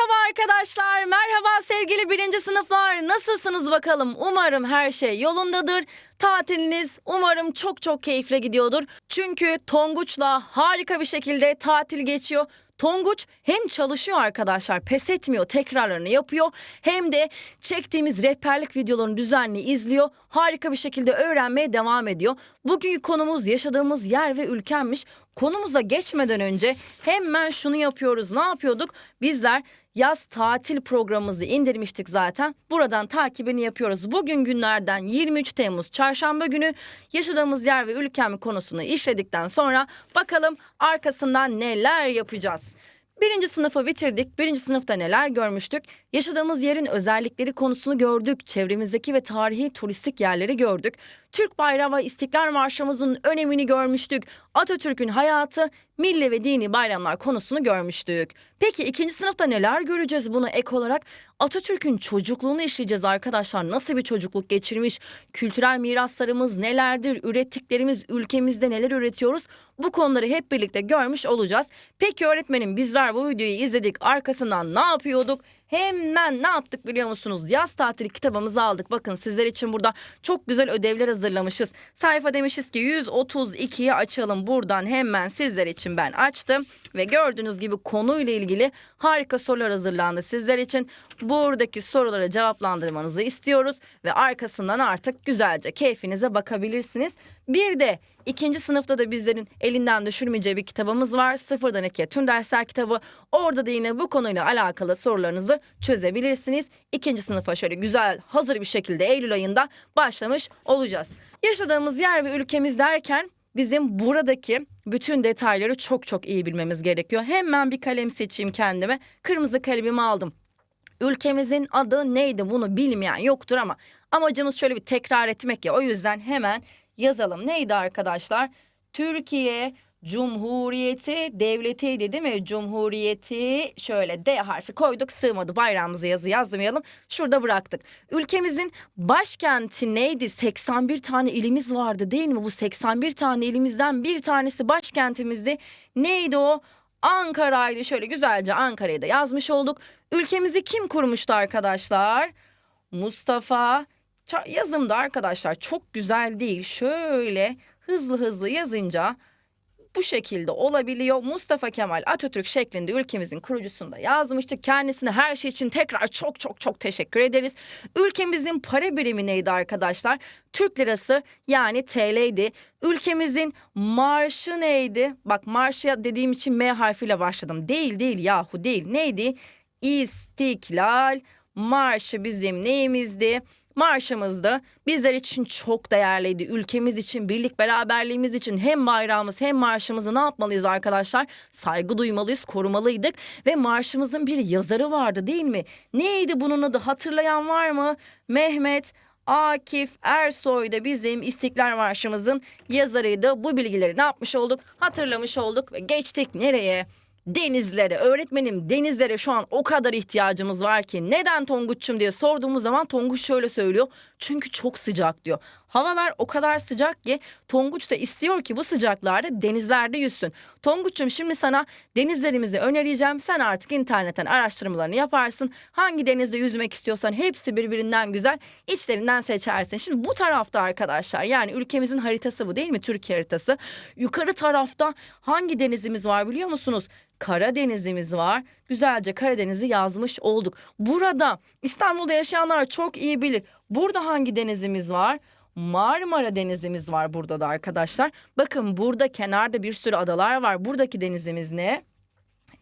Merhaba arkadaşlar, merhaba sevgili birinci sınıflar. Nasılsınız bakalım? Umarım her şey yolundadır. Tatiliniz umarım çok çok keyifle gidiyordur. Çünkü Tonguç'la harika bir şekilde tatil geçiyor. Tonguç hem çalışıyor arkadaşlar, pes etmiyor, tekrarlarını yapıyor. Hem de çektiğimiz rehberlik videolarını düzenli izliyor. Harika bir şekilde öğrenmeye devam ediyor. Bugünkü konumuz yaşadığımız yer ve ülkenmiş. Konumuza geçmeden önce hemen şunu yapıyoruz. Ne yapıyorduk? Bizler yaz tatil programımızı indirmiştik zaten. Buradan takibini yapıyoruz. Bugün günlerden 23 Temmuz çarşamba günü yaşadığımız yer ve ülkem konusunu işledikten sonra bakalım arkasından neler yapacağız. Birinci sınıfı bitirdik. Birinci sınıfta neler görmüştük? Yaşadığımız yerin özellikleri konusunu gördük. Çevremizdeki ve tarihi turistik yerleri gördük. Türk bayrağı ve İstiklal Marşımızın önemini görmüştük. Atatürk'ün hayatı, milli ve dini bayramlar konusunu görmüştük. Peki ikinci sınıfta neler göreceğiz buna ek olarak? Atatürk'ün çocukluğunu işleyeceğiz arkadaşlar. Nasıl bir çocukluk geçirmiş? Kültürel miraslarımız nelerdir? Ürettiklerimiz ülkemizde neler üretiyoruz? Bu konuları hep birlikte görmüş olacağız. Peki öğretmenim bizler bu videoyu izledik. Arkasından ne yapıyorduk? Hemen ne yaptık biliyor musunuz? Yaz tatili kitabımızı aldık. Bakın sizler için burada çok güzel ödevler hazırlamışız. Sayfa demişiz ki 132'yi açalım. Buradan hemen sizler için ben açtım. Ve gördüğünüz gibi konuyla ilgili harika sorular hazırlandı sizler için. Buradaki soruları cevaplandırmanızı istiyoruz. Ve arkasından artık güzelce keyfinize bakabilirsiniz. Bir de ikinci sınıfta da bizlerin elinden düşürmeyeceği bir kitabımız var. Sıfırdan ikiye tüm dersler kitabı. Orada da yine bu konuyla alakalı sorularınızı çözebilirsiniz. İkinci sınıfa şöyle güzel hazır bir şekilde Eylül ayında başlamış olacağız. Yaşadığımız yer ve ülkemiz derken bizim buradaki bütün detayları çok çok iyi bilmemiz gerekiyor. Hemen bir kalem seçeyim kendime. Kırmızı kalemimi aldım. Ülkemizin adı neydi bunu bilmeyen yoktur ama amacımız şöyle bir tekrar etmek ya. O yüzden hemen yazalım. Neydi arkadaşlar? Türkiye Cumhuriyeti devletiydi değil mi? Cumhuriyeti şöyle D harfi koyduk sığmadı bayrağımıza yazı yazmayalım. Şurada bıraktık. Ülkemizin başkenti neydi? 81 tane ilimiz vardı değil mi? Bu 81 tane ilimizden bir tanesi başkentimizdi. Neydi o? Ankara'ydı. Şöyle güzelce Ankara'yı da yazmış olduk. Ülkemizi kim kurmuştu arkadaşlar? Mustafa yazımda arkadaşlar çok güzel değil. Şöyle hızlı hızlı yazınca bu şekilde olabiliyor. Mustafa Kemal Atatürk şeklinde ülkemizin kurucusunda yazmıştık. Kendisine her şey için tekrar çok çok çok teşekkür ederiz. Ülkemizin para birimi neydi arkadaşlar? Türk lirası yani TL'ydi. Ülkemizin marşı neydi? Bak marşı dediğim için M harfiyle başladım. Değil değil yahu değil. Neydi? İstiklal Marşı bizim neyimizdi? Marşımızdı. Bizler için çok değerliydi. Ülkemiz için, birlik beraberliğimiz için hem bayrağımız hem marşımızı ne yapmalıyız arkadaşlar? Saygı duymalıyız, korumalıydık. Ve marşımızın bir yazarı vardı değil mi? Neydi bunun adı hatırlayan var mı? Mehmet Akif Ersoy da bizim İstiklal Marşımızın yazarıydı. Bu bilgileri ne yapmış olduk? Hatırlamış olduk ve geçtik nereye? Denizlere, öğretmenim denizlere şu an o kadar ihtiyacımız var ki neden Tonguç'um diye sorduğumuz zaman Tonguç şöyle söylüyor. Çünkü çok sıcak diyor. Havalar o kadar sıcak ki Tonguç da istiyor ki bu sıcaklarda denizlerde yüzsün. Tonguç'um şimdi sana denizlerimizi önereceğim. Sen artık internetten araştırmalarını yaparsın. Hangi denizde yüzmek istiyorsan hepsi birbirinden güzel. İçlerinden seçersin. Şimdi bu tarafta arkadaşlar yani ülkemizin haritası bu değil mi? Türkiye haritası. Yukarı tarafta hangi denizimiz var biliyor musunuz? Karadenizimiz var. Güzelce Karadeniz'i yazmış olduk. Burada İstanbul'da yaşayanlar çok iyi bilir. Burada hangi denizimiz var? Marmara Denizimiz var burada da arkadaşlar. Bakın burada kenarda bir sürü adalar var. Buradaki denizimiz ne?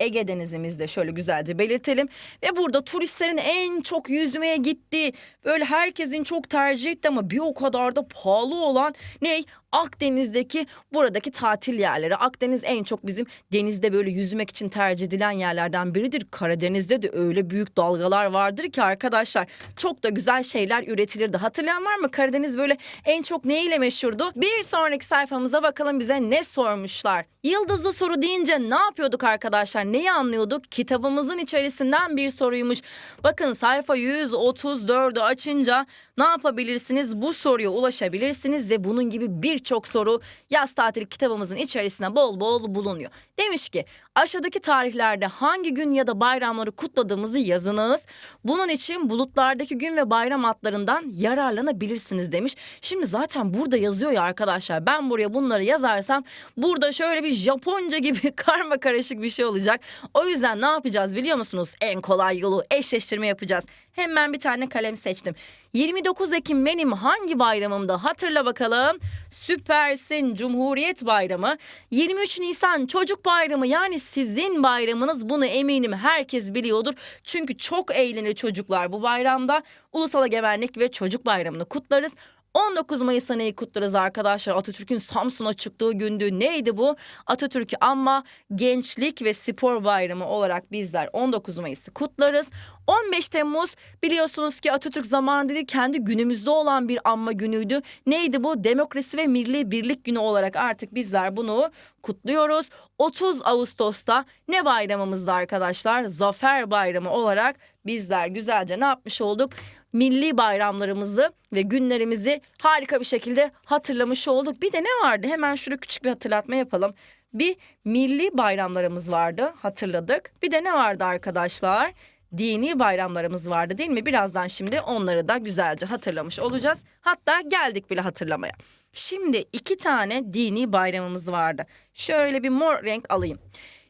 Ege Denizimizde şöyle güzelce belirtelim. Ve burada turistlerin en çok yüzmeye gittiği, böyle herkesin çok tercih ettiği ama bir o kadar da pahalı olan ne? Akdeniz'deki buradaki tatil yerleri. Akdeniz en çok bizim denizde böyle yüzmek için tercih edilen yerlerden biridir. Karadeniz'de de öyle büyük dalgalar vardır ki arkadaşlar çok da güzel şeyler üretilirdi. Hatırlayan var mı? Karadeniz böyle en çok ne ile meşhurdu? Bir sonraki sayfamıza bakalım bize ne sormuşlar. Yıldızlı soru deyince ne yapıyorduk arkadaşlar? neyi anlıyorduk? Kitabımızın içerisinden bir soruymuş. Bakın sayfa 134'ü açınca ne yapabilirsiniz? Bu soruya ulaşabilirsiniz ve bunun gibi birçok soru yaz tatili kitabımızın içerisinde bol bol bulunuyor. Demiş ki aşağıdaki tarihlerde hangi gün ya da bayramları kutladığımızı yazınız. Bunun için bulutlardaki gün ve bayram adlarından yararlanabilirsiniz demiş. Şimdi zaten burada yazıyor ya arkadaşlar. Ben buraya bunları yazarsam burada şöyle bir Japonca gibi karma karışık bir şey olacak. O yüzden ne yapacağız biliyor musunuz? En kolay yolu eşleştirme yapacağız. Hemen bir tane kalem seçtim. 29 Ekim benim hangi bayramımda hatırla bakalım. Süpersin Cumhuriyet Bayramı. 23 Nisan Çocuk Bayramı yani sizin bayramınız bunu eminim herkes biliyordur. Çünkü çok eğlenir çocuklar bu bayramda. Ulusal Egemenlik ve Çocuk Bayramı'nı kutlarız. 19 Mayıs'ta neyi kutlarız arkadaşlar? Atatürk'ün Samsun'a çıktığı gündü. Neydi bu? Atatürk'ü ama Gençlik ve Spor Bayramı olarak bizler 19 Mayıs'ı kutlarız. 15 Temmuz biliyorsunuz ki Atatürk zamanında değil kendi günümüzde olan bir anma günüydü. Neydi bu? Demokrasi ve Milli Birlik Günü olarak artık bizler bunu kutluyoruz. 30 Ağustos'ta ne bayramımızda arkadaşlar? Zafer Bayramı olarak bizler güzelce ne yapmış olduk? Milli bayramlarımızı ve günlerimizi harika bir şekilde hatırlamış olduk. Bir de ne vardı? Hemen şurada küçük bir hatırlatma yapalım. Bir milli bayramlarımız vardı hatırladık. Bir de ne vardı arkadaşlar? Dini bayramlarımız vardı değil mi? Birazdan şimdi onları da güzelce hatırlamış olacağız. Hatta geldik bile hatırlamaya. Şimdi iki tane dini bayramımız vardı. Şöyle bir mor renk alayım.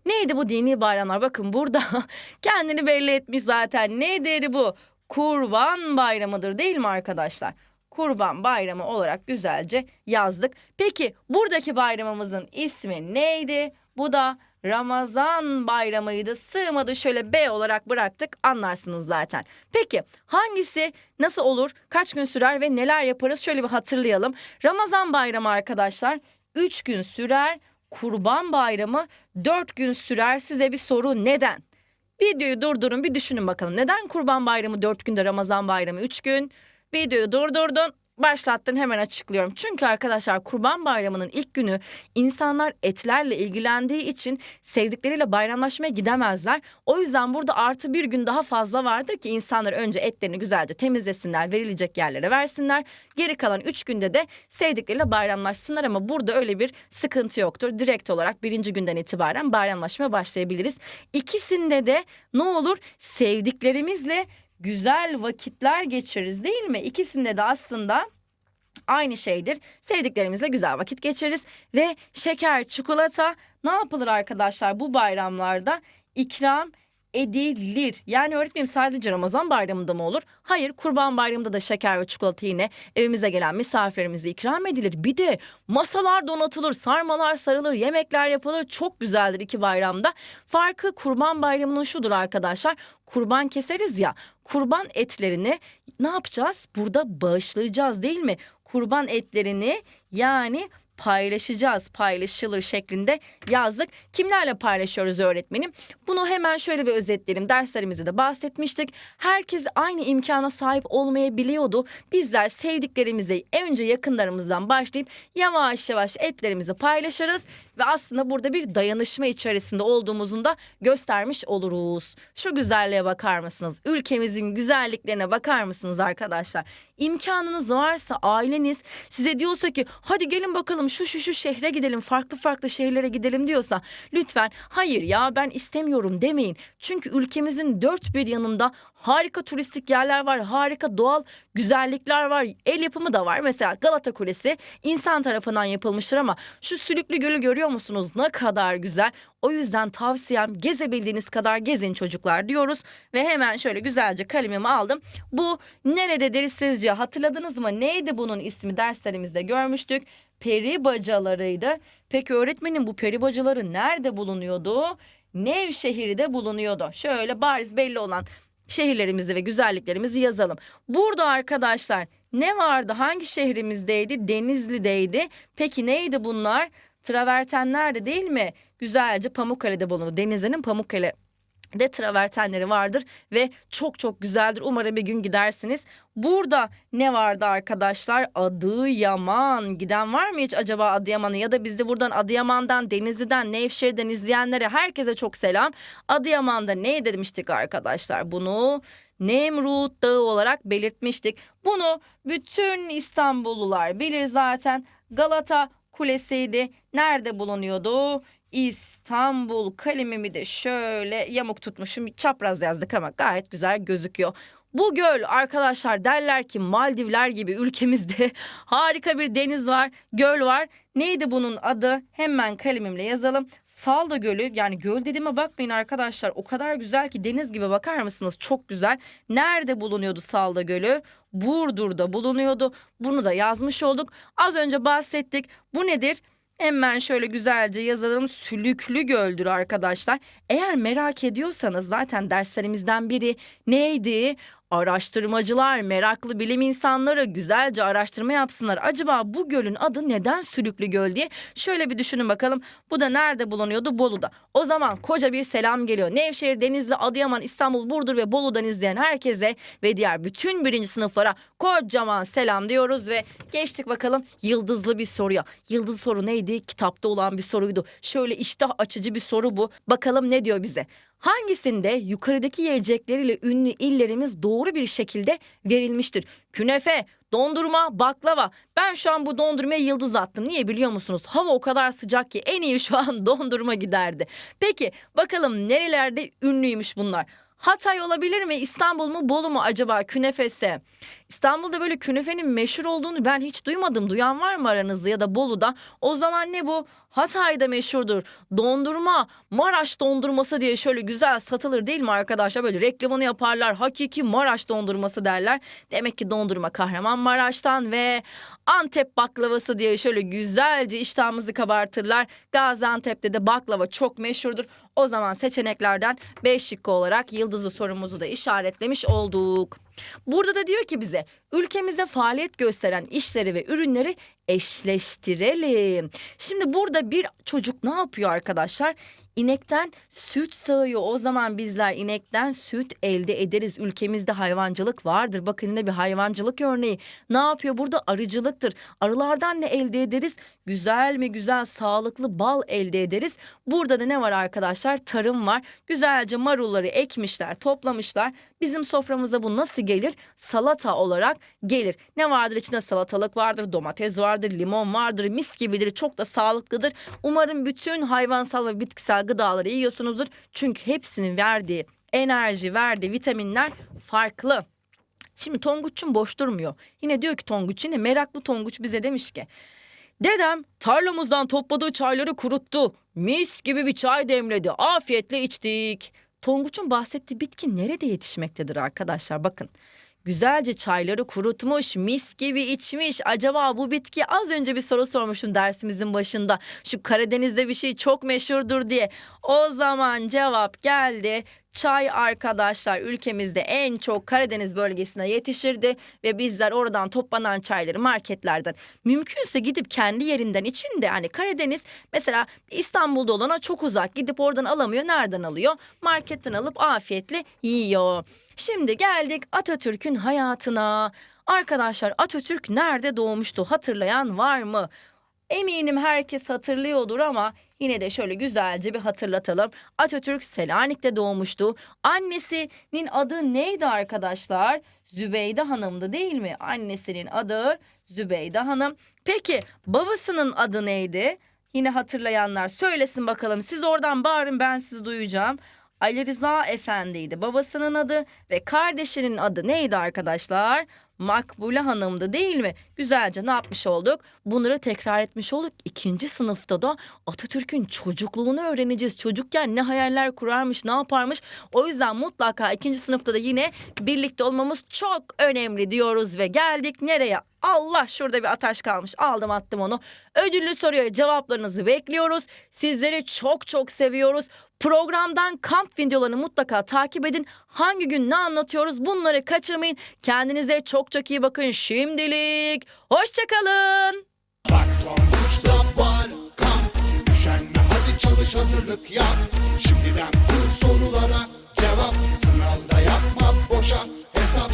Neydi bu dini bayramlar? Bakın burada kendini belli etmiş zaten. Nedir bu? Kurban Bayramı'dır değil mi arkadaşlar? Kurban Bayramı olarak güzelce yazdık. Peki buradaki bayramımızın ismi neydi? Bu da Ramazan bayramıydı. Sığmadı şöyle B olarak bıraktık anlarsınız zaten. Peki hangisi nasıl olur? Kaç gün sürer ve neler yaparız? Şöyle bir hatırlayalım. Ramazan bayramı arkadaşlar 3 gün sürer. Kurban bayramı 4 gün sürer. Size bir soru neden? Videoyu durdurun bir düşünün bakalım. Neden Kurban Bayramı 4 günde Ramazan Bayramı 3 gün? Videoyu durdurdun. Başlattın hemen açıklıyorum. Çünkü arkadaşlar Kurban Bayramı'nın ilk günü insanlar etlerle ilgilendiği için sevdikleriyle bayramlaşmaya gidemezler. O yüzden burada artı bir gün daha fazla vardır ki insanlar önce etlerini güzelce temizlesinler, verilecek yerlere versinler. Geri kalan üç günde de sevdikleriyle bayramlaşsınlar ama burada öyle bir sıkıntı yoktur. Direkt olarak birinci günden itibaren bayramlaşmaya başlayabiliriz. İkisinde de ne olur sevdiklerimizle güzel vakitler geçiririz değil mi? İkisinde de aslında aynı şeydir. Sevdiklerimizle güzel vakit geçiririz ve şeker, çikolata ne yapılır arkadaşlar bu bayramlarda? İkram edilir. Yani öğretmenim sadece Ramazan bayramında mı olur? Hayır kurban bayramında da şeker ve çikolata yine evimize gelen misafirlerimize ikram edilir. Bir de masalar donatılır, sarmalar sarılır, yemekler yapılır. Çok güzeldir iki bayramda. Farkı kurban bayramının şudur arkadaşlar. Kurban keseriz ya kurban etlerini ne yapacağız? Burada bağışlayacağız değil mi? Kurban etlerini yani paylaşacağız, paylaşılır şeklinde yazdık. Kimlerle paylaşıyoruz öğretmenim? Bunu hemen şöyle bir özetleyelim. Derslerimizde de bahsetmiştik. Herkes aynı imkana sahip olmayabiliyordu. Bizler sevdiklerimizi önce yakınlarımızdan başlayıp yavaş yavaş etlerimizi paylaşırız ve aslında burada bir dayanışma içerisinde olduğumuzun da göstermiş oluruz. Şu güzelliğe bakar mısınız? Ülkemizin güzelliklerine bakar mısınız arkadaşlar? İmkanınız varsa aileniz size diyorsa ki hadi gelin bakalım şu şu şu şehre gidelim farklı farklı şehirlere gidelim diyorsa lütfen hayır ya ben istemiyorum demeyin. Çünkü ülkemizin dört bir yanında harika turistik yerler var harika doğal güzellikler var el yapımı da var. Mesela Galata Kulesi insan tarafından yapılmıştır ama şu Sülüklü Gölü görüyor musunuz ne kadar güzel. O yüzden tavsiyem gezebildiğiniz kadar gezin çocuklar diyoruz. Ve hemen şöyle güzelce kalemimi aldım. Bu nerededir sizce hatırladınız mı? Neydi bunun ismi derslerimizde görmüştük. Peri bacalarıydı. Peki öğretmenim bu peri bacaları nerede bulunuyordu? Nevşehir'de bulunuyordu. Şöyle bariz belli olan şehirlerimizi ve güzelliklerimizi yazalım. Burada arkadaşlar ne vardı? Hangi şehrimizdeydi? Denizli'deydi. Peki neydi bunlar? Travertenlerdi değil mi? Güzelce Pamukkale'de bulundu. Denizli'nin Pamukkale de travertenleri vardır ve çok çok güzeldir. Umarım bir gün gidersiniz. Burada ne vardı arkadaşlar? Adıyaman. Giden var mı hiç acaba Adıyaman'a ya da bizi buradan Adıyaman'dan, Denizli'den, Nevşehir'den izleyenlere herkese çok selam. Adıyaman'da ne demiştik arkadaşlar? Bunu Nemrut Dağı olarak belirtmiştik. Bunu bütün İstanbullular bilir zaten. Galata Kulesi'ydi. Nerede bulunuyordu? İstanbul kalemimi de şöyle yamuk tutmuşum. Çapraz yazdık ama gayet güzel gözüküyor. Bu göl arkadaşlar derler ki Maldivler gibi ülkemizde harika bir deniz var, göl var. Neydi bunun adı? Hemen kalemimle yazalım. Salda Gölü yani göl dediğime bakmayın arkadaşlar o kadar güzel ki deniz gibi bakar mısınız çok güzel. Nerede bulunuyordu Salda Gölü? Burdur'da bulunuyordu. Bunu da yazmış olduk. Az önce bahsettik. Bu nedir? Hemen şöyle güzelce yazalım. Sülüklü göldür arkadaşlar. Eğer merak ediyorsanız zaten derslerimizden biri neydi? Araştırmacılar, meraklı bilim insanları güzelce araştırma yapsınlar. Acaba bu gölün adı neden Sülüklü Göl diye şöyle bir düşünün bakalım. Bu da nerede bulunuyordu? Bolu'da. O zaman koca bir selam geliyor. Nevşehir, Denizli, Adıyaman, İstanbul, Burdur ve Bolu'dan izleyen herkese ve diğer bütün birinci sınıflara kocaman selam diyoruz ve geçtik bakalım yıldızlı bir soruya. Yıldız soru neydi? Kitapta olan bir soruydu. Şöyle iştah açıcı bir soru bu. Bakalım ne diyor bize? Hangisinde yukarıdaki yiyecekleriyle ünlü illerimiz doğru bir şekilde verilmiştir? Künefe, dondurma, baklava. Ben şu an bu dondurmaya yıldız attım. Niye biliyor musunuz? Hava o kadar sıcak ki en iyi şu an dondurma giderdi. Peki bakalım nerelerde ünlüymüş bunlar? Hatay olabilir mi? İstanbul mu? Bolu mu acaba künefesi? İstanbul'da böyle künefenin meşhur olduğunu ben hiç duymadım. Duyan var mı aranızda ya da Bolu'da? O zaman ne bu? Hatay'da meşhurdur. Dondurma, Maraş dondurması diye şöyle güzel satılır değil mi arkadaşlar? Böyle reklamını yaparlar. Hakiki Maraş dondurması derler. Demek ki dondurma Kahramanmaraş'tan ve Antep baklavası diye şöyle güzelce iştahımızı kabartırlar. Gaziantep'te de baklava çok meşhurdur. O zaman seçeneklerden 5 şıkkı olarak yıldızlı sorumuzu da işaretlemiş olduk. Burada da diyor ki bize ülkemizde faaliyet gösteren işleri ve ürünleri eşleştirelim. Şimdi burada bir çocuk ne yapıyor arkadaşlar? İnekten süt sağıyor. O zaman bizler inekten süt elde ederiz. Ülkemizde hayvancılık vardır. Bakın yine bir hayvancılık örneği. Ne yapıyor burada? Arıcılıktır. Arılardan ne elde ederiz? Güzel mi güzel sağlıklı bal elde ederiz. Burada da ne var arkadaşlar? Tarım var. Güzelce marulları ekmişler, toplamışlar. Bizim soframıza bu nasıl gelir? Salata olarak gelir. Ne vardır içinde? Salatalık vardır, domates vardır, limon vardır, mis gibidir. Çok da sağlıklıdır. Umarım bütün hayvansal ve bitkisel gıdaları yiyorsunuzdur. Çünkü hepsinin verdiği enerji, verdiği vitaminler farklı. Şimdi Tonguç'un boş durmuyor. Yine diyor ki Tonguç yine meraklı Tonguç bize demiş ki Dedem tarlamızdan topladığı çayları kuruttu. Mis gibi bir çay demledi. Afiyetle içtik. Tonguç'un bahsettiği bitki nerede yetişmektedir arkadaşlar bakın. Güzelce çayları kurutmuş, mis gibi içmiş. Acaba bu bitki az önce bir soru sormuştum dersimizin başında. Şu Karadeniz'de bir şey çok meşhurdur diye. O zaman cevap geldi. Çay arkadaşlar ülkemizde en çok Karadeniz bölgesine yetişirdi ve bizler oradan toplanan çayları marketlerden mümkünse gidip kendi yerinden için de hani Karadeniz mesela İstanbul'da olana çok uzak gidip oradan alamıyor. Nereden alıyor? Marketten alıp afiyetle yiyor. Şimdi geldik Atatürk'ün hayatına. Arkadaşlar Atatürk nerede doğmuştu? Hatırlayan var mı? Eminim herkes hatırlıyordur ama yine de şöyle güzelce bir hatırlatalım. Atatürk Selanik'te doğmuştu. Annesinin adı neydi arkadaşlar? Zübeyde Hanım'dı değil mi? Annesinin adı Zübeyde Hanım. Peki babasının adı neydi? Yine hatırlayanlar söylesin bakalım. Siz oradan bağırın ben sizi duyacağım. Ali Rıza Efendi'ydi babasının adı ve kardeşinin adı neydi arkadaşlar? Makbule Hanım'dı değil mi? Güzelce ne yapmış olduk? Bunları tekrar etmiş olduk. İkinci sınıfta da Atatürk'ün çocukluğunu öğreneceğiz. Çocukken ne hayaller kurarmış, ne yaparmış. O yüzden mutlaka ikinci sınıfta da yine birlikte olmamız çok önemli diyoruz ve geldik nereye? Allah şurada bir ataş kalmış. Aldım attım onu. Ödüllü soruya cevaplarınızı bekliyoruz. Sizleri çok çok seviyoruz. Programdan kamp videolarını mutlaka takip edin. Hangi gün ne anlatıyoruz bunları kaçırmayın. Kendinize çok çok iyi bakın şimdilik. Hoşçakalın. Bak Tonguç'ta var kamp Üşenme hadi çalış hazırlık yap Şimdiden bu sorulara cevap Sınavda yapma boşa hesap